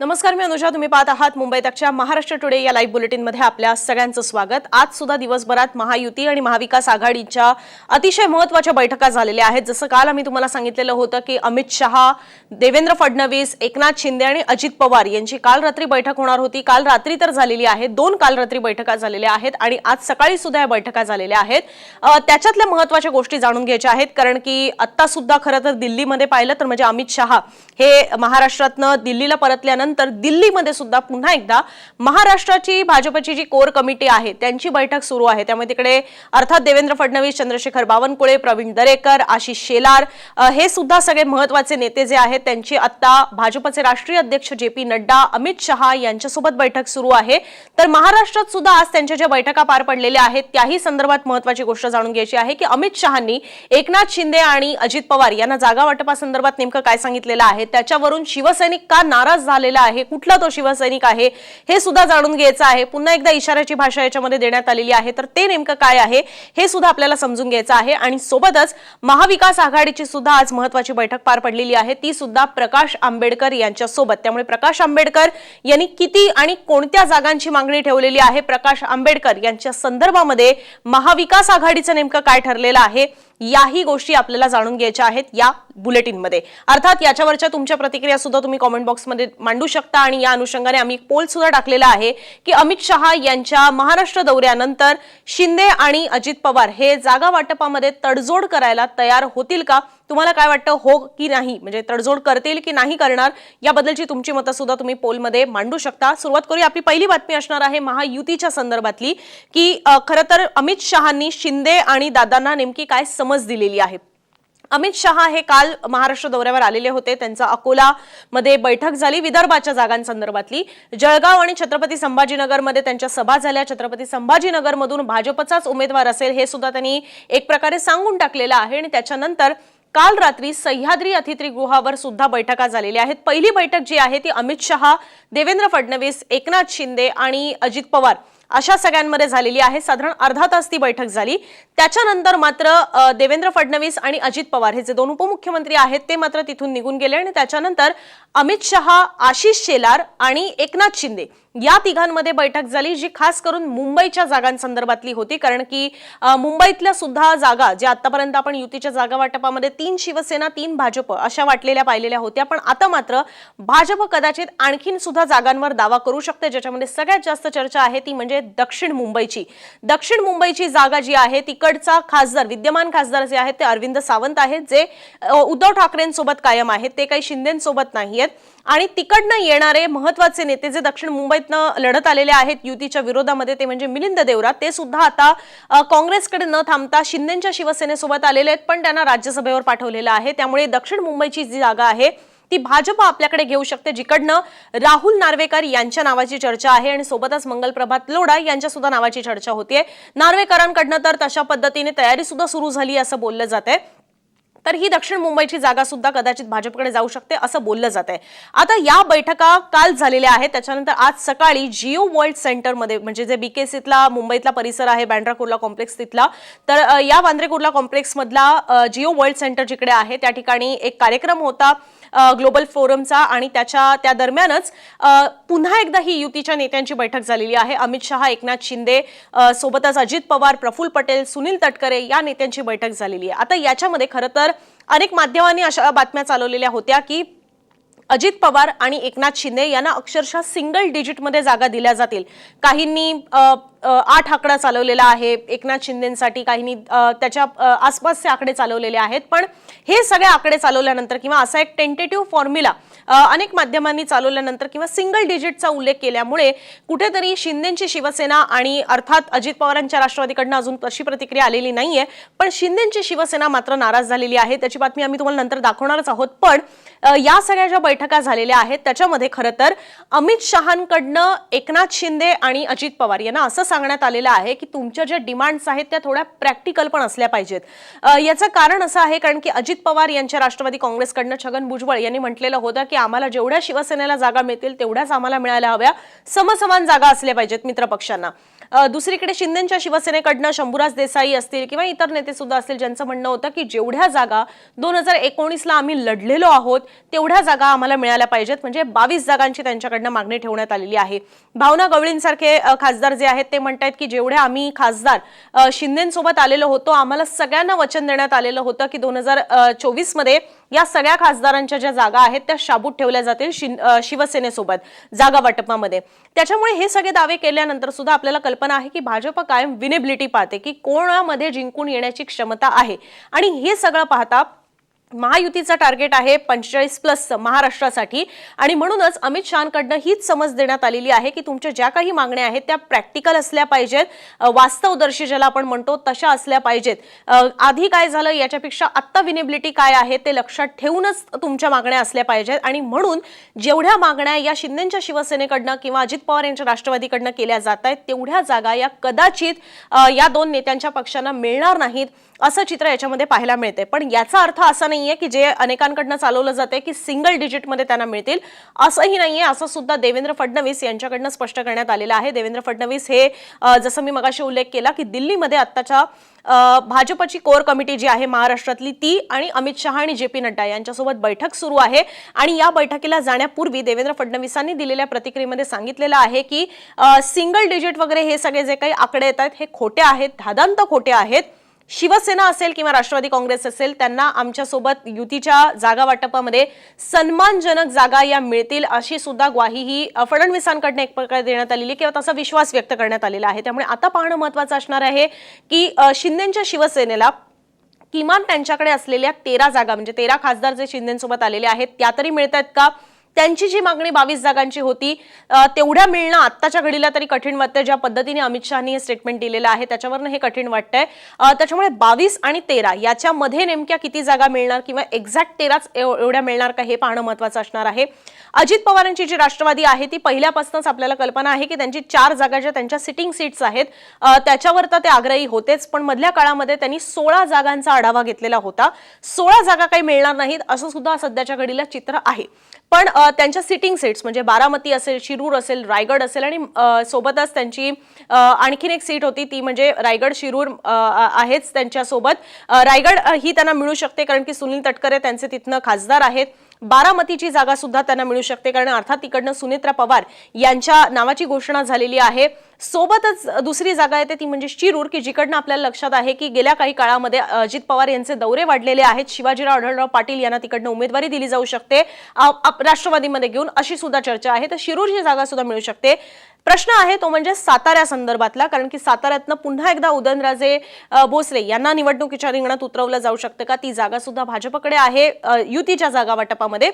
नमस्कार मी अनुजा. तुम्ही पाहत आहात मुंबई तकच्या महाराष्ट्र टुडे या लाईव्ह बुलेटिनमध्ये आपल्या सगळ्यांचं स्वागत. आज सुद्धा दिवसभरात महायुती आणि महाविकास आघाडीच्या अतिशय महत्त्वाच्या बैठका झालेल्या आहेत. जसं काल आम्ही तुम्हाला सांगितलेलं होतं की अमित शहा देवेंद्र फडणवीस एकनाथ शिंदे आणि अजित पवार यांची काल रात्री बैठक होणार होती. काल रात्री तर झालेली आहे. दोन काल रात्री बैठका झालेल्या आहेत आणि आज सकाळी सुद्धा या बैठका झालेल्या आहेत. त्याच्यातल्या महत्त्वाच्या गोष्टी जाणून घ्यायच्या आहेत. कारण की आत्तासुद्धा सुद्धा खरं तर दिल्लीमध्ये पाहिलं तर म्हणजे अमित शहा हे महाराष्ट्रातनं दिल्लीला परतल्यानं त्यानंतर दिल्लीमध्ये सुद्धा पुन्हा एकदा महाराष्ट्राची भाजपची जी कोर कमिटी आहे त्यांची बैठक सुरू आहे. त्यामुळे तिकडे अर्थात देवेंद्र फडणवीस चंद्रशेखर बावनकुळे प्रवीण दरेकर आशिष शेलार हे सुद्धा सगळे महत्त्वाचे नेते जे आहेत त्यांची आता भाजपचे राष्ट्रीय अध्यक्ष जे पी नड्डा अमित शहा यांच्यासोबत बैठक सुरू आहे. तर महाराष्ट्रात सुद्धा आज त्यांच्या ज्या बैठका पार पडलेल्या आहेत त्याही संदर्भात महत्वाची गोष्ट जाणून घ्यायची आहे की अमित शहांनी एकनाथ शिंदे आणि अजित पवार यांना जागा वाटपासंदर्भात नेमकं काय सांगितलेलं आहे? त्याच्यावरून शिवसैनिक का नाराज झालेला आहे. कुठला तो शिवसैनिक आहे हे सुद्धा जाणून घ्यायचं आहे. पुन्हा एकदा इशाऱ्याची भाषा याच्यामध्ये देण्यात आलेली आहे. तर ते नेमकं काय आहे हे सुद्धा आपल्याला समजून घ्यायचं आहे. आणि सोबतच महाविकास आघाडीची सुद्धा आज महत्वाची बैठक पार पडलेली आहे. ती सुद्धा प्रकाश आंबेडकर यांच्या सोबत त्यामुळे प्रकाश आंबेडकर यांनी किती आणि कोणत्या जागांची मागणी ठेवलेली आहे? प्रकाश आंबेडकर यांच्या संदर्भामध्ये महाविकास आघाडीचं नेमकं काय ठरलेलं आहे? याही गोष्टी आपल्याला जाणून घ्यायच्या आहेत या बुलेटिनमध्ये. अर्थात याच्यावरच्या तुमच्या प्रतिक्रिया सुद्धा तुम्ही कॉमेंट बॉक्समध्ये मांडू शकता आणि या अनुषंगाने आम्ही पोल सुद्धा टाकलेला आहे की अमित शहा यांच्या महाराष्ट्र दौऱ्यानंतर शिंदे आणि अजित पवार हे जागा वाटपामध्ये तडजोड करायला तयार होतील का? तुम्हाला काय वाटतं हो की नाही? म्हणजे तडजोड करतील की नाही करणार? याबद्दलची तुमची मतं सुद्धा तुम्ही पोलमध्ये मांडू शकता. सुरुवात करूया. आपली पहिली बातमी असणार आहे महायुतीच्या संदर्भातली की खरं तर अमित शहांनी शिंदे आणि दादांना नेमकी काय समज दिलेली आहे? अमित शहा हे काल महाराष्ट्र दौऱ्यावर आलेले होते. त्यांचा अकोलामध्ये बैठक झाली विदर्भाच्या जागांसंदर्भातली. जळगाव आणि छत्रपती संभाजीनगरमध्ये त्यांच्या सभा झाल्या. छत्रपती संभाजीनगरमधून भाजपचाच उमेदवार असेल हे सुद्धा त्यांनी एक प्रकारे सांगून टाकलेलं आहे. आणि त्याच्यानंतर काल रात्री सह्याद्री अतिथीगृहावर सुद्धा बैठका झालेल्या आहेत. पहिली बैठक जी आहे ती अमित शहा देवेंद्र फडणवीस एकनाथ शिंदे आणि अजित पवार अशा सगळ्यांमध्ये झालेली आहे. साधारण अर्धा तास ती बैठक झाली. त्याच्यानंतर मात्र देवेंद्र फडणवीस आणि अजित पवार हे जे दोन उपमुख्यमंत्री आहेत ते मात्र तिथून निघून गेले आणि त्याच्यानंतर अमित शहा आशिष शेलार आणि एकनाथ शिंदे या तिघांमध्ये बैठक झाली जी खास करून मुंबईच्या जागांसंदर्भातली होती. कारण की मुंबईतल्या सुद्धा जागा ज्या आतापर्यंत आपण युतीच्या जागा वाटपामध्ये तीन शिवसेना तीन भाजप अशा वाटलेल्या पाहिलेल्या होत्या. पण आता मात्र भाजप कदाचित आणखीन सुद्धा जागांवर दावा करू शकते. ज्याच्यामध्ये सगळ्यात जास्त चर्चा आहे ती म्हणजे दक्षिण मुंबईची. दक्षिण मुंबईची जागा जी आहे तिकडचा खासदार विद्यमान खासदार जे आहेत ते अरविंद सावंत आहेत जे उद्धव ठाकरेंसोबत कायम आहेत. ते काही शिंदेसोबत नाही आहेत आणि तिकडनं येणारे महत्त्वाचे नेते जे दक्षिण मुंबईतनं लढत आलेले आहेत युतीच्या विरोधामध्ये ते म्हणजे मिलिंद देवरा ते सुद्धा आता काँग्रेसकडे न थांबता शिंदेच्या शिवसेनेसोबत आलेले आहेत पण त्यांना राज्यसभेवर पाठवलेलं आहे. त्यामुळे दक्षिण मुंबईची जी जागा आहे ती भाजप आपल्याकडे घेऊ शकते जिकडनं राहुल नार्वेकर यांच्या नावाची चर्चा आहे आणि सोबतच मंगलप्रभात लोढा यांच्या सुद्धा नावाची चर्चा होतीये. नार्वेकरांकडनं तर तशा पद्धतीने तयारी सुद्धा सुरू झाली असं बोललं जात आहे तर ही दक्षिण मुंबईची जागा सुद्धा कदाचित भाजपकडे जाऊ शकते असं बोललं जात आहे आता या बैठका काल झालेल्या आहेत. त्याच्यानंतर आज सकाळी जिओ वर्ल्ड सेंटरमध्ये म्हणजे जे बीकेसीतला मुंबईतला परिसर आहे बँड्रा कुर्ला कॉम्प्लेक्स तिथला तर या वांद्रे कुर्ला कॉम्प्लेक्समधला जिओ वर्ल्ड सेंटर जिकडे आहे त्या ठिकाणी एक कार्यक्रम होता. ग्लोबल फोरमचा आणि त्याच्या त्या दरम्यानच पुन्हा एकदा ही युतीच्या नेत्यांची बैठक झालेली आहे. अमित शहा एकनाथ शिंदे सोबतच अजित पवार प्रफुल्ल पटेल सुनील तटकरे या नेत्यांची बैठक झालेली आहे. आता याच्यामध्ये खरं तर अनेक माध्यमांनी अशा बातम्या चालवलेल्या होत्या की अजित पवार आणि एकनाथ शिंदे यांना अक्षरशः सिंगल डिजिटमध्ये जागा दिल्या जातील. काहींनी आठ आकडा चालवलेला आहे. एकनाथ शिंदेसाठी काहींनी त्याच्या आसपासचे आकडे चालवलेले आहेत. पण हे सगळे आकडे चालवल्यानंतर किंवा असा एक टेंटेटिव्ह फॉर्म्युला अनेक माध्यमांनी चालवल्यानंतर किंवा सिंगल डिजिटचा उल्लेख केल्यामुळे कुठेतरी शिंदेची शिवसेना आणि अर्थात अजित पवारांच्या राष्ट्रवादीकडनं अजून तशी प्रतिक्रिया आलेली नाहीये. पण शिंदेची शिवसेना मात्र नाराज झालेली आहे. त्याची बातमी आम्ही तुम्हाला नंतर दाखवणारच आहोत. पण या सगळ्या ज्या बैठका झालेल्या आहेत त्याच्यामध्ये खरं तर अमित शहांकडनं एकनाथ शिंदे आणि अजित पवार यांना असं सांगण्यात आलेलं आहे की तुमच्या ज्या डिमांड्स आहेत त्या थोड्या प्रॅक्टिकल पण असल्या पाहिजेत. याचं कारण असं आहे कारण की अजित पवार यांच्या राष्ट्रवादी काँग्रेसकडनं छगन भुजबळ यांनी म्हटलेलं होतं की आम्हाला जेवढ्या शिवसेनेला जागा मिळतील तेवढ्याच आम्हाला मिळायला हव्या. समसमान जागा असल्या पाहिजेत मित्रपक्षांना. दुसरीकडे शिंदेच्या शिवसेनेकडनं शंभूराज देसाई असतील किंवा इतर नेते सुद्धा असतील ज्यांचं म्हणणं होतं की जेवढ्या जागा दोन हजार एकोणीसला आम्ही लढलेलो आहोत तेवढ्या जागा आम्हाला मिळाल्या पाहिजेत. म्हणजे बावीस जागांची त्यांच्याकडनं मागणी ठेवण्यात आलेली आहे. भावना गवळींसारखे खासदार जे आहेत ते म्हणतायत की जेवढे आम्ही खासदार शिंदेसोबत आलेलो होतो आम्हाला सगळ्यांना वचन देण्यात आलेलं होतं की दोन हजार चोवीसमध्ये या सगळ्या खासदारांच्या ज्या जागा आहेत त्या शाबूत ठेवल्या जातील शिवसेनेसोबत जागा वाटपामध्ये त्याच्यामुळे हे सगळे दावे केल्यानंतर सुद्धा आपल्याला कल्पना आहे की भाजप कायम विनेबिलिटी पाहते की कोणामध्ये जिंकून येण्याची क्षमता आहे. आणि हे सगळं पाहता महायुतीचं टार्गेट आहे पंचेचाळीस प्लस महाराष्ट्रासाठी. आणि म्हणूनच अमित शहाकडनं हीच समज देण्यात आलेली आहे की तुमच्या ज्या काही मागण्या आहेत त्या प्रॅक्टिकल असल्या पाहिजेत. वास्तवदर्शी ज्याला आपण म्हणतो तशा असल्या पाहिजेत. आधी काय झालं याच्यापेक्षा आत्ता विनेबिलिटी काय आहे ते लक्षात ठेवूनच तुमच्या मागण्या असल्या पाहिजेत. आणि म्हणून जेवढ्या मागण्या या शिंदेच्या शिवसेनेकडनं किंवा अजित पवार यांच्या राष्ट्रवादीकडनं केल्या जात आहेत तेवढ्या जागा या कदाचित या दोन नेत्यांच्या पक्षांना मिळणार नाहीत असं चित्र याच्यामध्ये पाहायला मिळते पण याचा अर्थ असा नाही नाहीये की जे अनेकांकडनं चालवलं जाते की सिंगल डिजिटमध्ये त्यांना मिळतील. असंही नाहीये. असं सुद्धा देवेंद्र फडणवीस यांच्याकडनं स्पष्ट करण्यात आलेलं आहे. देवेंद्र फडणवीस हे जसं मी मगाशी उल्लेख केला की दिल्लीमध्ये आत्ताच्या भाजपची कोर कमिटी जी आहे महाराष्ट्रातली ती आणि अमित शहा आणि जे पी नड्डा यांच्यासोबत बैठक सुरू आहे. आणि या बैठकीला जाण्यापूर्वी देवेंद्र फडणवीसांनी दिलेल्या प्रतिक्रियेमध्ये सांगितलेलं आहे की सिंगल डिजिट वगैरे हे सगळे जे काही आकडे येत आहेत हे खोटे आहेत धादांत खोटे आहेत. शिवसेना असेल किंवा राष्ट्रवादी काँग्रेस असेल त्यांना आमच्यासोबत युतीच्या जागा वाटपामध्ये सन्मानजनक जागा या मिळतील अशी सुद्धा ग्वाही ही फडणवीसांकडनं एक प्रकारे देण्यात आलेली किंवा तसा विश्वास व्यक्त करण्यात आलेला आहे. त्यामुळे आता पाहणं महत्वाचं असणार आहे की शिंदेच्या शिवसेनेला किमान त्यांच्याकडे असलेल्या तेरा जागा म्हणजे तेरा खासदार जे शिंदेसोबत आलेले आहेत त्या तरी मिळत आहेत का? त्यांची जी मागणी बावीस जागांची होती तेवढ्या मिळणं आत्ताच्या घडीला तरी कठीण वाटतं ज्या पद्धतीने अमित शहानी हे स्टेटमेंट दिलेलं आहे त्याच्यावरनं हे कठीण वाटतंय. त्याच्यामुळे बावीस आणि तेरा याच्यामध्ये नेमक्या किती जागा मिळणार किंवा एक्झॅक्ट तेराच एवढ्या मिळणार का हे पाहणं महत्वाचं असणार आहे. अजित पवारांची जी राष्ट्रवादी आहे ती पहिल्यापासूनच आपल्याला कल्पना आहे की त्यांची चार जागा ज्या त्यांच्या सिटिंग सीट्स आहेत त्याच्यावर तर ते आग्रही होतेच पण मधल्या काळामध्ये त्यांनी सोळा जागांचा आढावा घेतलेला होता. सोळा जागा काही मिळणार नाहीत असं सुद्धा सध्याच्या घडीला चित्र आहे. पण त्यांच्या सिटिंग सीट्स म्हणजे बारामती असेल शिरूर असेल रायगड असेल आणि सोबतच त्यांची आणखीन एक सीट होती. ती म्हणजे रायगड शिरूर आहेच त्यांच्यासोबत. रायगड ही त्यांना मिळू शकते कारण की सुनील तटकरे त्यांचे तिथनं खासदार आहेत. बारामतीची जागा सुद्धा त्यांना मिळू शकते. कारण अर्थात तिकडनं सुनेत्रा पवार यांच्या नावाची घोषणा झालेली आहे. सोबतच दुसरी जागा येते ती म्हणजे शिरूर की जिकडनं आपल्याला लक्षात आहे की गेल्या काही काळामध्ये अजित पवार यांचे दौरे वाढलेले आहेत. शिवाजीराव आढळराव पाटील यांना तिकडनं उमेदवारी दिली जाऊ शकते. राष्ट्रवादीमध्ये घेऊन अशी सुद्धा चर्चा आहे. तर शिरूरची जागा सुद्धा मिळू शकते. प्रश्न आहे तो म्हणजे साताऱ्या संदर्भातला कारण की साताऱ्यातनं पुन्हा एकदा उदयनराजे भोसले यांना निवडणुकीच्या रिंगणात उतरवलं जाऊ शकतं का? ती जागा सुद्धा भाजपकडे आहे युतीच्या जागा वाटपामध्ये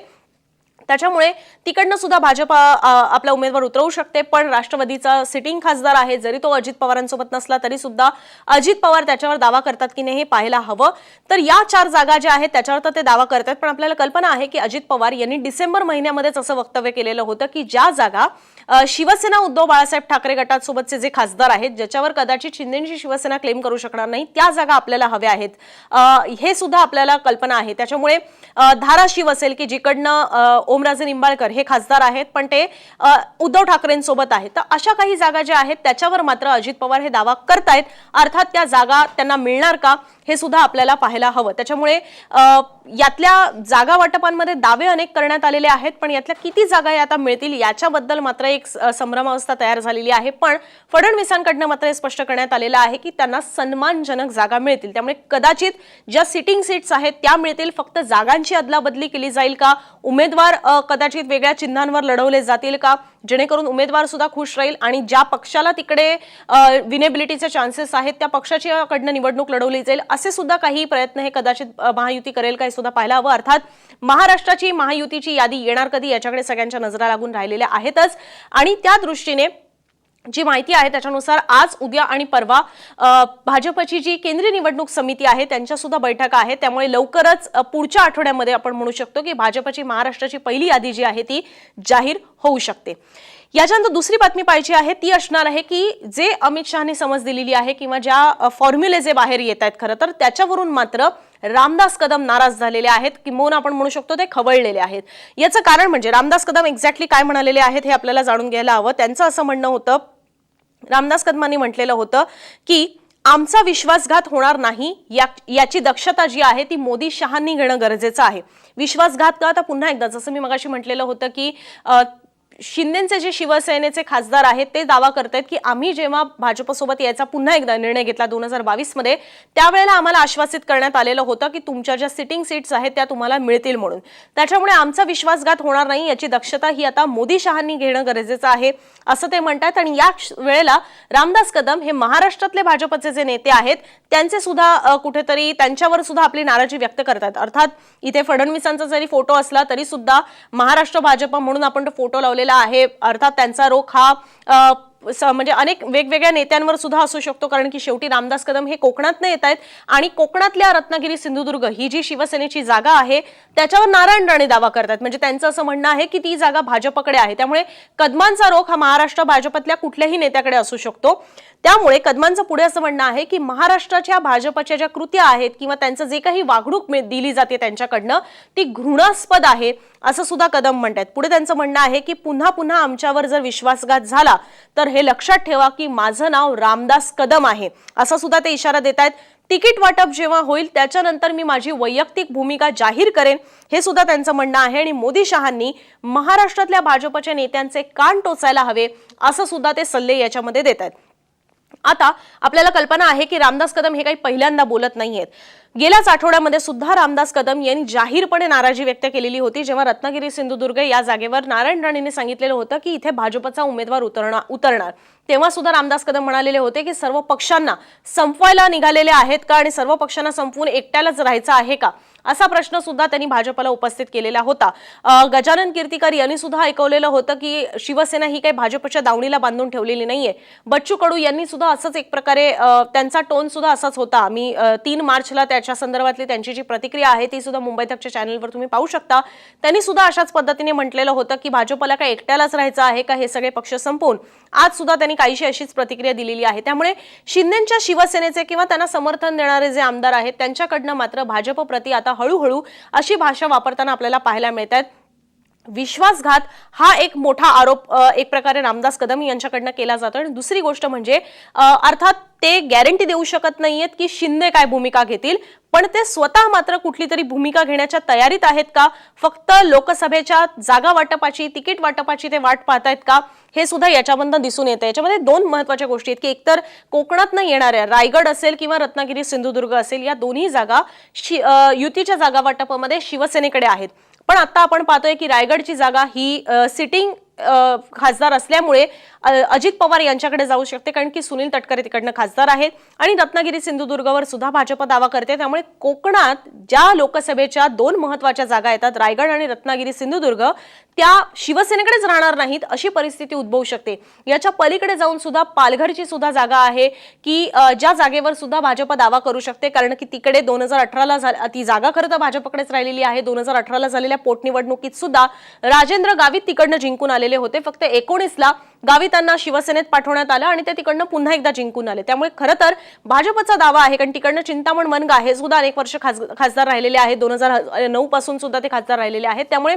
त्याच्यामुळे तिकडनं सुद्धा भाजप आपला उमेदवार उतरवू शकते. पण राष्ट्रवादीचा सिटिंग खासदार आहे. जरी तो अजित पवारांसोबत नसला तरी सुद्धा अजित पवार त्याच्यावर दावा करतात की नाही हे पाहायला हवं. तर या चार जागा ज्या आहेत त्याच्यावर तर ते दावा करतात. पण आपल्याला कल्पना आहे की अजित पवार यांनी डिसेंबर महिन्यामध्येच असं वक्तव्य केलेलं होतं की ज्या जागा शिवसेना उद्धव बाळासाहेब ठाकरे गटासोबतचे जे खासदार आहेत ज्याच्यावर कदाचित शिंदेची शिवसेना क्लेम करू शकणार नाही त्या जागा आपल्याला हव्या आहेत. हे सुद्धा आपल्याला कल्पना आहे. त्याच्यामुळे धाराशिव असेल की जिकडनं ओमराजे निंबाळकर हे खासदार आहेत पण ते उद्धव ठाकरेंसोबत आहेत. तर अशा काही जागा ज्या आहेत त्याच्यावर मात्र अजित पवार हे दावा करतायत. अर्थात त्या जागा त्यांना मिळणार का हे सुद्धा आपल्याला पाहायला हवं. त्याच्यामुळे यातल्या जागा वाटपांमध्ये दावे अनेक करण्यात आलेले आहेत पण यातल्या किती जागा या आता मिळतील याच्याबद्दल मात्र एक स- संभ्रमावस्था तयार झालेली आहे. पण फडणवीसांकडनं मात्र हे स्पष्ट करण्यात आलेलं आहे की त्यांना सन्मानजनक जागा मिळतील. त्यामुळे कदाचित ज्या सिटिंग सीट्स आहेत त्या मिळतील. फक्त जागांची अदलाबदली केली जाईल का? उमेदवार कदाचित वेगळ्या चिन्हांवर लढवले जातील का? जेणेकरून उमेदवार सुद्धा खुश राहील आणि ज्या पक्षाला तिकडे विनेबिलिटीचे चान्सेस आहेत त्या पक्षाच्याकडनं निवडणूक लढवली जाईल असे सुद्धा काही प्रयत्न हे कदाचित महायुती करेल का हे सुद्धा पाहायला हवं. अर्थात महाराष्ट्राची महायुतीची यादी येणार कधी याच्याकडे सगळ्यांच्या नजरा लागून राहिलेल्या आहेतच. आणि त्या दृष्टीने जी माहिती आहे त्याच्यानुसार आज उद्या आणि परवा भाजपची जी केंद्रीय निवडणूक समिती आहे त्यांच्या सुद्धा बैठका आहेत. त्यामुळे लवकरच पुढच्या आठवड्यामध्ये आपण म्हणू शकतो की भाजपची महाराष्ट्राची पहिली यादी जी आहे ती जाहीर होऊ शकते. याच्यानंतर दुसरी बातमी पाहिजे आहे ती असणार आहे की जे अमित शहाने समज दिलेली आहे किंवा ज्या फॉर्म्युले जे बाहेर येत आहेत खरं तर त्याच्यावरून मात्र रामदास कदम नाराज झालेले आहेत किंबहुना आपण म्हणू शकतो ते खवळलेले आहेत. याचं कारण म्हणजे रामदास कदम एक्झॅक्टली काय म्हणालेले आहेत हे आपल्याला जाणून घ्यायला हवं. त्यांचं असं म्हणणं होतं रामदास कदमांनी म्हटलेलं होतं की आमचा विश्वासघात होणार नाही या याची दक्षता जी आहे ती मोदी शहांनी घेणं गरजेचं आहे. विश्वासघात का? आता पुन्हा एकदा जसं मी मगाशी म्हटलेलं होतं की शिंदेचे जे शिवसेनेचे खासदार आहेत ते दावा करतायत की आम्ही जेव्हा भाजपसोबत यायचा पुन्हा एकदा निर्णय घेतला दोन हजार बावीसमध्ये त्यावेळेला आम्हाला आश्वासित करण्यात आलेलं होतं की तुमच्या ज्या सिटिंग सीट्स आहेत त्या तुम्हाला मिळतील म्हणून. त्याच्यामुळे आमचा विश्वासघात होणार नाही याची दक्षता ही आता मोदी शहांनी घेणं गरजेचं आहे असं ते म्हणतात. आणि या वेळेला रामदास कदम हे महाराष्ट्रातले भाजपचे जे नेते आहेत त्यांचे सुद्धा कुठेतरी त्यांच्यावर सुद्धा आपली नाराजी व्यक्त करतात. अर्थात इथे फडणवीसांचा जरी फोटो असला तरी सुद्धा महाराष्ट्र भाजप म्हणून आपण तो फोटो लावलेला आहे. अर्थात त्यांचा रोख हा म्हणजे अनेक वेगवेगळ्या नेत्यांवर सुद्धा असू शकतो. कारण की शेवटी रामदास कदम हे कोकणात येत आहेत आणि कोकणातल्या रत्नागिरी सिंधुदुर्ग ही जी शिवसेनेची जागा आहे त्याच्यावर नारायण राणे दावा करतात. म्हणजे त्यांचं असं म्हणणं आहे की ती जागा भाजपकडे आहे. त्यामुळे कदमांचा रोख हा महाराष्ट्र भाजपतल्या कुठल्याही नेत्याकडे असू शकतो. त्यामुळे कदमांचं पुढे असं म्हणणं आहे की महाराष्ट्राच्या भाजपच्या ज्या कृत्या आहेत किंवा त्यांचं जे काही वागणूक दिली जाते त्यांच्याकडनं ती घृणास्पद आहे असं सुद्धा कदम म्हणतात पुढे त्यांचं म्हणणं आहे की पुन्हा पुन्हा आमच्यावर जर विश्वासघात झाला तर हे लक्षात ठेवा की माझं नाव रामदास कदम आहे असा सुद्धा ते इशारा देत आहेत तिकीट वाटप जेव्हा होईल त्याच्यानंतर मी माझी वैयक्तिक भूमिका जाहीर करेन हे सुद्धा त्यांचं म्हणणं आहे आणि मोदी शहांनी महाराष्ट्रातल्या भाजपच्या नेत्यांचे कान टोचायला हवे असं सुद्धा ते सल्ले याच्यामध्ये देत आहेत आता आपल्याला कल्पना आहे की रामदास कदम हे काही पहिल्यांदा बोलत नाहीयेत. गेल्याच आठवड्यामध्ये सुद्धा रामदास कदम यांनी जाहीरपणे नाराजी व्यक्त केलेली होती जेव्हा रत्नागिरी सिंधुदुर्ग या जागेवर नारायण राणेंनी सांगितलेलं होतं की इथे भाजपचा उमेदवार उतरणार उतरणार. तेव्हा सुद्धा रामदास कदम म्हणालेले होते की सर्व पक्षांना संपवायला निघालेले आहेत का आणि सर्व पक्षांना संपवून एकट्यालाच राहायचं आहे का? असा प्रश्न सुद्धा त्यांनी भाजपला उपस्थित केलेला होता. गजानन कीर्तिकर यांनी सुद्धा ऐकवलेलं होतं की शिवसेना ही काही भाजपच्या दावणीला बांधून ठेवलेली नाहीये. बच्चू कडू यांनी सुद्धा असंच एक प्रकारे त्यांचा टोन सुद्धा असाच होता. मी तीन मार्चला त्याच्या संदर्भातली त्यांची जी प्रतिक्रिया आहे ती सुद्धा मुंबई तकच्या चॅनलवर तुम्ही पाहू शकता. त्यांनी सुद्धा अशाच पद्धतीने म्हटलेलं होतं की भाजपला काय एकट्यालाच राहायचं आहे का हे सगळे पक्ष संपवून आज सुद्धा त्यांनी काहीशी अशीच प्रतिक्रिया दिलेली आहे. त्यामुळे शिंदेच्या शिवसेनेचे किंवा त्यांना समर्थन देणारे जे आमदार आहेत त्यांच्याकडनं मात्र भाजप आता आता हळूहळू अशी भाषा वापरताना आपल्याला पाहायला मिळत आहेत विश्वासघात हा एक मोठा आरोप एक प्रकारे रामदास कदम यांच्याकडनं केला जातो. आणि दुसरी गोष्ट म्हणजे अर्थात ते गॅरंटी देऊ शकत नाहीयेत की शिंदे काय भूमिका घेतील पण ते स्वतः मात्र कुठली तरी भूमिका घेण्याच्या तयारीत आहेत का? फक्त लोकसभेच्या जागा वाटपाची तिकीट वाटपाची ते वाट पाहतायत का? हे सुद्धा याच्यामधनं दिसून येतं. याच्यामध्ये दोन महत्त्वाच्या गोष्टी आहेत की एकतर कोकणातनं येणाऱ्या रायगड असेल किंवा रत्नागिरी सिंधुदुर्ग असेल या दोन्ही जागा शि- युतीच्या जागा वाटपामध्ये शिवसेनेकडे आहेत. पण आता आपण पाहतोय की रायगडची जागा ही सिटिंग खासदार असल्यामुळे अजित पवार यांच्याकडे जाऊ शकते कारण की सुनील तटकरे तिकडनं खासदार आहेत आणि रत्नागिरी सिंधुदुर्गवर सुद्धा भाजप दावा करते. त्यामुळे कोकणात ज्या लोकसभेच्या दोन महत्त्वाच्या जागा येतात रायगड आणि रत्नागिरी सिंधुदुर्ग त्या शिवसेनेकडेच राहणार नाहीत अशी परिस्थिती उद्भवू शकते. याच्या पलीकडे जाऊन सुद्धा पालघरची सुद्धा जागा आहे की ज्या जागेवर सुद्धा भाजप दावा करू शकते कारण की तिकडे दोन हजार अठराला ती जागा खरं तर भाजपकडेच राहिलेली आहे. दोन हजार अठराला झालेल्या पोटनिवडणुकीत सुद्धा राजेंद्र गावित तिकडनं जिंकून आलेले होते. फक्त एकोणीसला गावी त्यांना शिवसेनेत पाठवण्यात आलं आणि ते तिकडनं पुन्हा एकदा जिंकून आले. त्यामुळे खरं तर भाजपचा दावा आहे कारण तिकडनं चिंतामण मनगा हे सुद्धा अनेक वर्ष खास- खासदार राहिलेले आहेत. दोन हजार नऊ पासून सुद्धा ते खासदार राहिलेले आहेत. त्यामुळे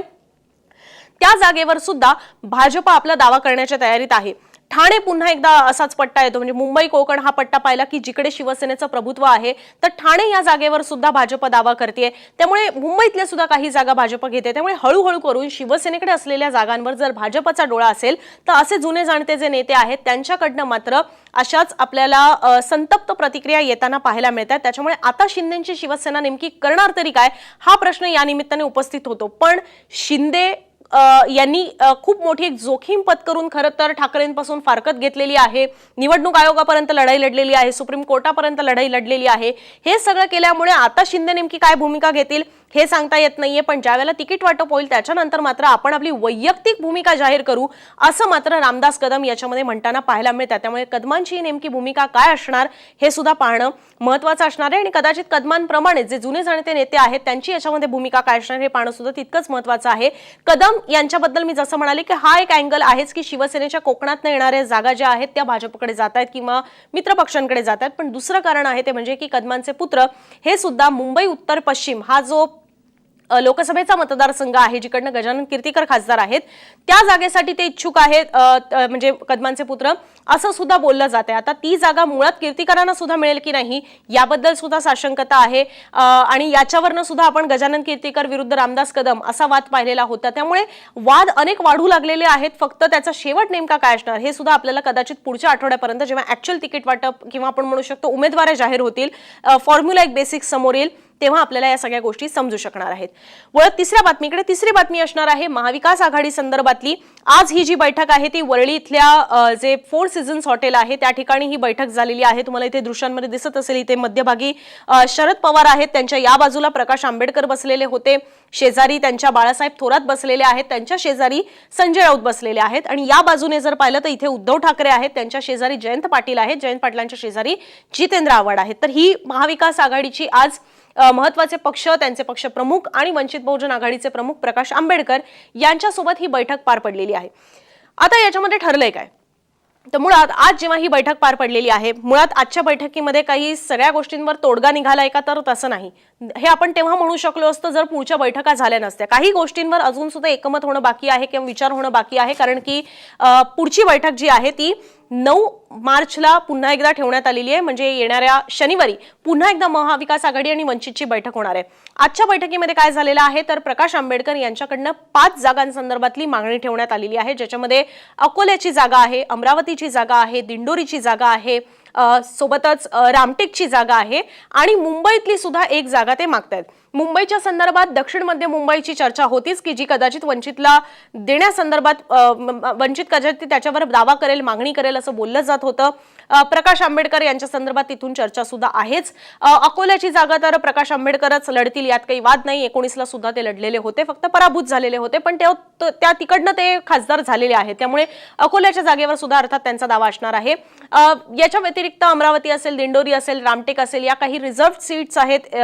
त्या जागेवर सुद्धा भाजप आपला दावा करण्याच्या तयारीत आहे. ठाणे पुन्हा एकदा असाच पट्टा येतो. म्हणजे मुंबई कोकण हा पट्टा पाहिला की जिकडे शिवसेनेचं प्रभुत्व आहे तर ठाणे या जागेवर सुद्धा भाजप दावा करते त्यामुळे मुंबईतल्या सुद्धा काही जागा भाजप घेते. त्यामुळे हळूहळू करून शिवसेनेकडे असलेल्या जागांवर जर भाजपचा डोळा असेल तर असे जुने जाणते जे नेते आहेत त्यांच्याकडनं मात्र अशाच आपल्याला संतप्त प्रतिक्रिया येताना पाहायला मिळतात. त्याच्यामुळे आता शिंदेची शिवसेना नेमकी करणार तरी काय हा प्रश्न या निमित्ताने उपस्थित होतो. पण शिंदे यांनी खूप मोठी एक जोखीम पत्करून खरं तर ठाकरेंपासून फारकत घेतलेली आहे. निवडणूक आयोगापर्यंत लढाई लढलेली आहे. सुप्रीम कोर्टापर्यंत लढाई लढलेली आहे. हे सगळं केल्यामुळे आता शिंदे नेमकी काय भूमिका घेतील? हे सांगता येत नाहीये पण ज्यावेळेला तिकीट वाटप होईल त्याच्यानंतर मात्र आपण आपली वैयक्तिक भूमिका जाहीर करू असं मात्र रामदास कदम याच्यामध्ये म्हणताना पाहायला मिळतात त्यामुळे कदमांची नेमकी भूमिका काय असणार हे सुद्धा पाहणं महत्वाचं असणार आहे. आणि कदाचित कदमांप्रमाणे जे जुने जाणते नेते आहेत त्यांची याच्यामध्ये भूमिका काय असणार हे पाहणं सुद्धा तितकंच महत्वाचं आहे. कदम यांच्याबद्दल मी जसं म्हणाले की हा एक अँगल आहेच की शिवसेनेच्या कोकणात येणाऱ्या जागा ज्या आहेत त्या भाजपकडे जात आहेत किंवा मित्र पक्षांकडे जात आहेत. पण दुसरं कारण आहे ते म्हणजे की कदमांचे पुत्र हे सुद्धा मुंबई उत्तर पश्चिम हा जो लोकसभेचा मतदारसंघ आहे जिकडनं गजानन कीर्तीकर खासदार आहेत त्या जागेसाठी ते इच्छुक आहेत त- म्हणजे कदमांचे पुत्र. असं सुद्धा बोललं जात आहे आता ती जागा मुळात कीर्तीकरांना सुद्धा मिळेल की नाही याबद्दल सुद्धा साशंकता आहे. आणि याच्यावरनं सुद्धा आपण गजानन कीर्तीकर विरुद्ध रामदास कदम असा वाद पाहिलेला होता. त्यामुळे वाद अनेक वाढू लागलेले आहेत फक्त त्याचा शेवट नेमका काय असणार हे सुद्धा आपल्याला कदाचित पुढच्या आठवड्यापर्यंत जेव्हा ऍक्च्युअल तिकीट वाटप किंवा आपण म्हणू शकतो उमेदवार जाहीर होतील फॉर्म्युला एक बेसिक समोर येईल. तेव्हा आपल्याला या सगळ्या गोष्टी समजू शकणार आहेत. वळत तिसऱ्या बातमीकडे तिसरी बातमी असणार आहे महाविकास आघाडी संदर्भातली. आज ही जी बैठक आहे ती वरळी इथल्या जे फोर सीझन्स हॉटेल आहे त्या ठिकाणी ही बैठक झालेली आहे. तुम्हाला इथे दृश्यांमध्ये दिसत असेल इथे मध्यभागी शरद पवार आहेत. त्यांच्या या बाजूला प्रकाश आंबेडकर बसलेले होते. शेजारी त्यांच्या बाळासाहेब थोरात बसलेले आहेत. त्यांच्या शेजारी संजय राऊत बसलेले आहेत. आणि या बाजूने जर पाहिलं तर इथे उद्धव ठाकरे आहेत. त्यांच्या शेजारी जयंत पाटील आहेत. जयंत पाटलांच्या शेजारी जितेंद्र आव्हाड आहेत. तर ही महाविकास आघाडीची आज महत्त्वाचे पक्ष त्यांचे पक्ष प्रमुख आणि वंचित बहुजन आघाडीचे प्रमुख प्रकाश आंबेडकर यांच्यासोबत ही बैठक पार पडलेली आहे. आता याच्यामध्ये ठरलंय काय? तर मुळात आज जेव्हा ही बैठक पार पडलेली आहे मुळात आजच्या बैठकीमध्ये काही सगळ्या गोष्टींवर तोडगा निघालाय का तर तसं नाही. हे आपण तेव्हा म्हणू शकलो असतं जर पुढच्या बैठका झाल्या नसत्या. काही गोष्टींवर अजून सुद्धा एकमत होणं बाकी आहे किंवा विचार होणं बाकी आहे कारण की पुढची बैठक जी आहे ती नऊ मार्चला पुन्हा एकदा ठेवण्यात आलेली आहे. म्हणजे येणाऱ्या शनिवारी पुन्हा एकदा महाविकास आघाडी आणि वंचितची बैठक होणार आहे. आजच्या बैठकीमध्ये काय झालेलं आहे? तर प्रकाश आंबेडकर यांच्याकडनं पाच जागांसंदर्भातली मागणी ठेवण्यात आलेली आहे ज्याच्यामध्ये अकोल्याची जागा आहे अमरावतीची जागा आहे दिंडोरीची जागा आहे सोबतच रामटेकची जागा आहे आणि मुंबईतली सुद्धा एक जागा ते मागतायत. मुंबईच्या संदर्भात दक्षिण मध्य मुंबईची चर्चा होतीच की जी कदाचित वंचितला देण्यासंदर्भात वंचित कदाचित त्याच्यावर दावा करेल मागणी करेल असं बोललं जात होतं. प्रकाश आंबेडकर यांच्या संदर्भात तिथून चर्चा सुद्धा आहेच. अकोल्याची जागा तर प्रकाश आंबेडकरच लढतील यात काही वाद नाही. एकोणीसला सुद्धा ते लढलेले होते फक्त पराभूत झालेले होते पण ते त्या तिकडनं ते खासदार झालेले आहेत. त्यामुळे अकोल्याच्या जागेवर सुद्धा अर्थात त्यांचा दावा असणार आहे. याच्या व्यतिरिक्त अमरावती असेल दिंडोरी असेल रामटेक असेल या काही रिझर्व्ह सीट्स आहेत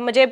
म्हणजे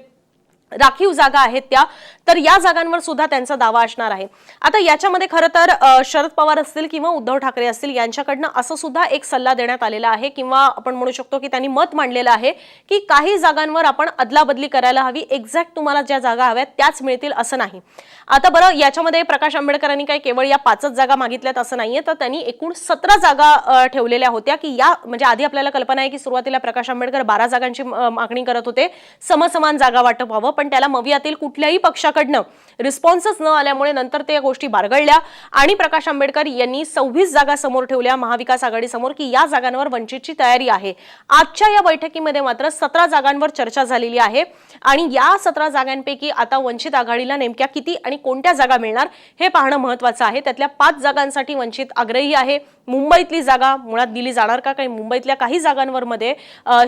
राखीव जागा आहेत त्या तर या जागांवर सुद्धा त्यांचा दावा असणार आहे. आता याच्यामध्ये खरं तर शरद पवार असतील किंवा उद्धव ठाकरे असतील यांच्याकडनं असं सुद्धा एक सल्ला देण्यात आलेला आहे किंवा आपण म्हणू शकतो की त्यांनी मत मांडलेलं आहे की काही जागांवर आपण अदलाबदली करायला हवी एक्झॅक्ट तुम्हाला ज्या जागा हव्यात त्याच मिळतील असं नाही. आता बरं याच्यामध्ये प्रकाश आंबेडकरांनी काय केवळ या पाचच जागा मागितल्यात असं नाहीये तर त्यांनी एकूण सतरा जागा ठेवलेल्या होत्या की या म्हणजे आधी आपल्याला कल्पना आहे की सुरुवातीला प्रकाश आंबेडकर बारा जागांची मागणी करत होते समसमान जागा वाटप व्हावं पण पण त्याला मवियातील कुठल्याही पक्षाकडनं रिस्पॉन्सच न आल्यामुळे नंतर त्या गोष्टी बारगळल्या. आणि प्रकाश आंबेडकर यांनी सव्वीस जागा समोर ठेवल्या महाविकास आघाडीसमोर की या जागांवर वंचितची तयारी आहे. आजच्या या बैठकीमध्ये मात्र सतरा जागांवर चर्चा झालेली आहे. आणि या सतरा जागांपैकी आता वंचित आघाडीला नेमक्या किती आणि कोणत्या जागा मिळणार हे पाहणं महत्वाचं आहे. त्यातल्या पाच जागांसाठी वंचित आग्रही आहे. मुंबईतली जागा मुळात दिली जाणार का? काही मुंबईतल्या काही जागांवर मध्ये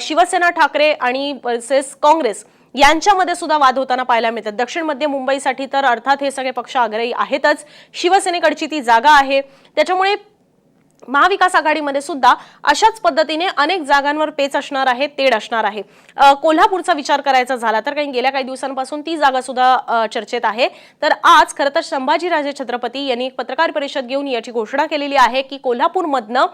शिवसेना ठाकरे आणि काँग्रेस यांच्यामध्ये सुद्धा वाद होताना पाहायला मिळतात. दक्षिण मध्य मुंबईसाठी तर अर्थात हे सगळे पक्ष आग्रही आहेतच. शिवसेनेकडची ती जागा आहे. त्याच्यामुळे महाविकास आघाडीमध्ये सुद्धा अशाच पद्धतीने अनेक जागांवर पेच असणार आहे तेढ असणार आहे. कोल्हापूरचा विचार करायचा झाला तर काही गेल्या काही दिवसांपासून ती जागा सुद्धा चर्चेत आहे. तर आज खरं तर संभाजीराजे छत्रपती यांनी एक पत्रकार परिषद घेऊन याची घोषणा केलेली आहे की कोल्हापूरमधनं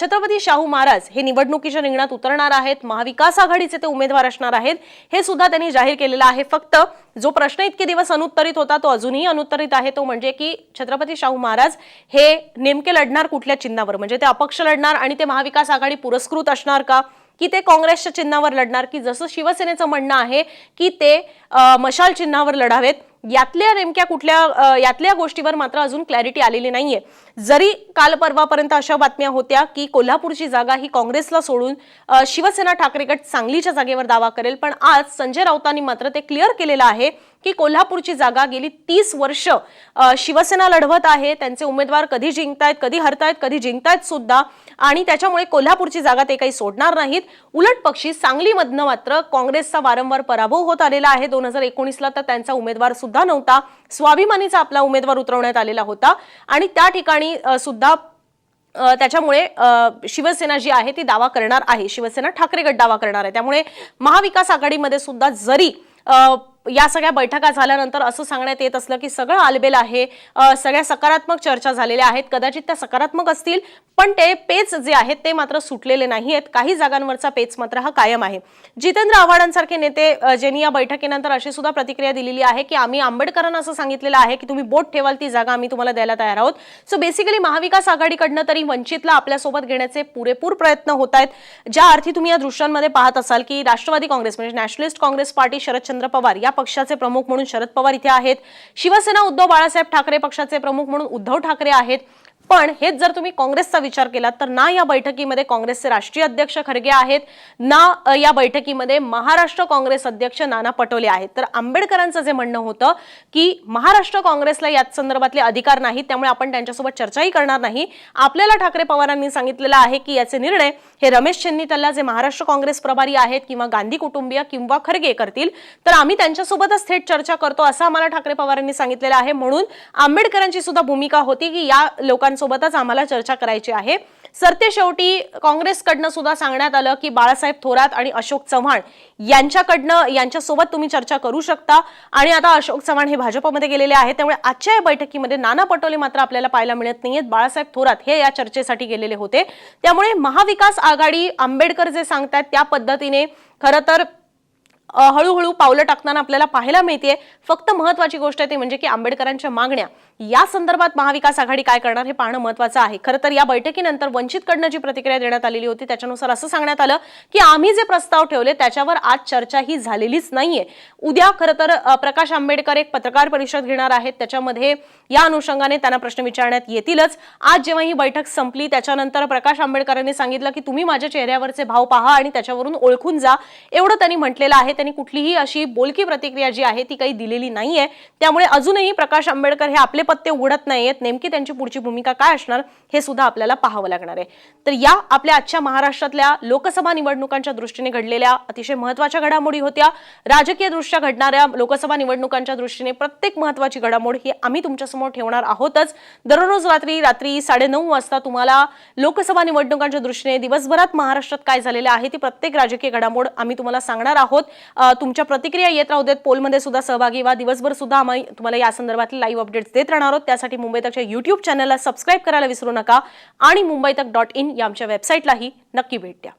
छत्रपती शाहू महाराज हे निवडणुकीच्या रिंगणात उतरणार आहेत महाविकास आघाडीचे ते उमेदवार असणार आहेत हे सुद्धा त्यांनी जाहीर केलेलं आहे. फक्त जो प्रश्न इतके दिवस अनुत्तरित होता तो अजूनही अनुत्तरित आहे तो म्हणजे की छत्रपती शाहू महाराज हे नेमके लढणार कुठल्या चिन्ह चिन्हावर? म्हणजे ते अपक्ष लढणार आणि ते महाविकास आघाडी पुरस्कृत असणार का? की ते काँग्रेसच्या चिन्हावर लढणार? की जसं शिवसेनेचं म्हणणं आहे की ते मशाल चिन्हावर लढावेत यातल्या नेमक्या कुठल्या यातल्या गोष्टीवर मात्र अजून क्लॅरिटी आलेली नाहीये. जरी काल परवापर्यंत अशा बातम्या होत्या की कोल्हापूरची जागा ही काँग्रेसला सोडून शिवसेना ठाकरे गट सांगलीच्या जागेवर दावा करेल पण आज संजय राऊतांनी मात्र ते क्लिअर केलेलं आहे की कोल्हापूरची जागा गेली तीस वर्ष शिवसेना लढवत आहे त्यांचे उमेदवार कधी जिंकतायत कधी हरतायत कधी जिंकतायत सुद्धा आणि त्याच्यामुळे कोल्हापूरची जागा ते काही सोडणार नाहीत. उलट पक्षी सांगलीमधनं मात्र काँग्रेसचा वारंवार पराभव होत आलेला आहे. दोन हजार एकोणीसला तर त्यांचा उमेदवार सुद्धा नव्हता. स्वाभिमानीचा आपला उमेदवार उतरवण्यात आलेला होता. आणि त्या ठिकाणी सुद्धा त्याच्यामुळे शिवसेना जी आहे ती दावा करणार आहे. शिवसेना ठाकरे गट दावा करणार आहे. त्यामुळे महाविकास आघाडीमध्ये सुद्धा जरी या सगळ्या बैठका झाल्यानंतर असं सांगण्यात येत असलं की सगळं आलबेल आहे. सगळ्या सकारात्मक चर्चा झालेल्या आहेत. कदाचित त्या सकारात्मक असतील पण ते पेच जे आहेत ते मात्र सुटलेले नाही आहेत काही जागांवरचा पेच मात्र हा कायम आहे. जितेंद्र आव्हाडांसारखे नेते ज्यांनी या बैठकीनंतर अशी सुद्धा प्रतिक्रिया दिलेली आहे की आम्ही आंबेडकरांना असं सांगितलेलं आहे की तुम्ही बोट ठेवाल ती जागा आम्ही तुम्हाला द्यायला तयार आहोत. सो बेसिकली महाविकास आघाडीकडनं तरी वंचितला आपल्यासोबत घेण्याचे पुरेपूर प्रयत्न होत आहेत. ज्या अर्थी तुम्ही या दृश्यांमध्ये पाहत असाल की राष्ट्रवादी काँग्रेस म्हणजे नॅशनलिस्ट काँग्रेस पार्टी शरदचंद्र पवार या पक्षाचे प्रमुख म्हणून शरद पवार इथे आहेत. शिवसेना उद्धव बाळासाहेब ठाकरे पक्षाचे प्रमुख म्हणून उद्धव ठाकरे आहेत. पण हेच जर तुम्ही काँग्रेसचा विचार केला तर ना या बैठकीमध्ये काँग्रेसचे राष्ट्रीय अध्यक्ष खरगे आहेत ना या बैठकीमध्ये महाराष्ट्र काँग्रेस अध्यक्ष नाना पटोले आहेत. तर आंबेडकरांचं जे म्हणणं होतं की महाराष्ट्र काँग्रेसला याच संदर्भातले अधिकार नाहीत त्यामुळे आपण त्यांच्यासोबत चर्चाही करणार नाही. आपल्याला ठाकरे पवारांनी सांगितलेलं आहे की याचे निर्णय हे रमेश चेन्नीतल्ला जे महाराष्ट्र काँग्रेस प्रभारी आहेत किंवा गांधी कुटुंबीय किंवा खरगे करतील तर आम्ही त्यांच्यासोबतच थेट चर्चा करतो असं आम्हाला ठाकरे पवारांनी सांगितलेलं आहे. म्हणून आंबेडकरांची सुद्धा भूमिका होती की या लोकांसोबतच आम्हाला चर्चा करायची आहे. सरते शेवटी काँग्रेसकडनं सुद्धा सांगण्यात आलं की बाळासाहेब थोरात आणि अशोक चव्हाण यांच्याकडनं यांच्यासोबत तुम्ही चर्चा करू शकता. आणि आता अशोक चव्हाण हे भाजपमध्ये गेलेले आहेत. त्यामुळे आजच्या या बैठकीमध्ये नाना पटोले मात्र आपल्याला पाहायला मिळत नाहीयेत. बाळासाहेब थोरात हे या चर्चेसाठी गेलेले होते. त्यामुळे महाविकास आघाडी आंबेडकर जे सांगतात त्या पद्धतीने खरं तर हळूहळू पावलं टाकताना आपल्याला पाहायला मिळते फक्त महत्वाची गोष्ट आहे ती म्हणजे की आंबेडकरांच्या मागण्या. या संदर्भात महाविकास आघाडी काय करणार हे पाहणं महत्वाचं आहे. खरं तर या बैठकीनंतर वंचितकडनं जी प्रतिक्रिया देण्यात आलेली होती त्याच्यानुसार असं सांगण्यात आलं की आम्ही जे प्रस्ताव ठेवले त्याच्यावर आज चर्चा ही झालेलीच नाहीये. उद्या खरं तर प्रकाश आंबेडकर एक पत्रकार परिषद घेणार आहेत. त्याच्यामध्ये या अनुषंगाने त्यांना प्रश्न विचारण्यात येतीलच. आज जेव्हा ही बैठक संपली त्याच्यानंतर प्रकाश आंबेडकरांनी सांगितलं की तुम्ही माझ्या चेहऱ्यावरचे भाव पहा आणि त्याच्यावरून ओळखून जा. एवढं त्यांनी म्हटलेलं आहे. त्यांनी कुठलीही अशी बोलकी प्रतिक्रिया जी आहे ती काही दिलेली नाहीये. त्यामुळे अजूनही प्रकाश आंबेडकर हे आपले पत्ते उघडत नाहीयेत. नेमकी त्यांची पुढची भूमिका काय असणार हे सुद्धा आपल्याला पाहावं लागणार आहे. तर या आपल्या आजच्या महाराष्ट्रातल्या लोकसभा निवडणुकांच्या दृष्टीने घडलेल्या अतिशय महत्त्वाच्या घडामोडी होत्या. राजकीय दृष्ट्या घडणाऱ्या लोकसभा निवडणुकांच्या दृष्टीने प्रत्येक महत्वाची घडामोड ही आम्ही तुमच्यासमोर ठेवणार आहोतच. दररोज रात्री रात्री साडेनऊ वाजता तुम्हाला लोकसभा निवडणुकांच्या दृष्टीने दिवसभरात महाराष्ट्रात काय झालेलं आहे ती प्रत्येक राजकीय घडामोड आम्ही तुम्हाला सांगणार आहोत. तुमच्या प्रतिक्रिया येत राहू देत पोलमध्ये सुद्धा सहभागी व्हा. दिवसभर सुद्धा आम्ही तुम्हाला या संदर्भातले लाईव्ह अपडेट्स देत राहणार आहोत. त्यासाठी मुंबई तकच्या युट्यूब चॅनलला सबस्क्राईब करायला विसरू नका. आणि मुंबई तक डॉट इन या आमच्या वेबसाईटलाही नक्की भेट द्या.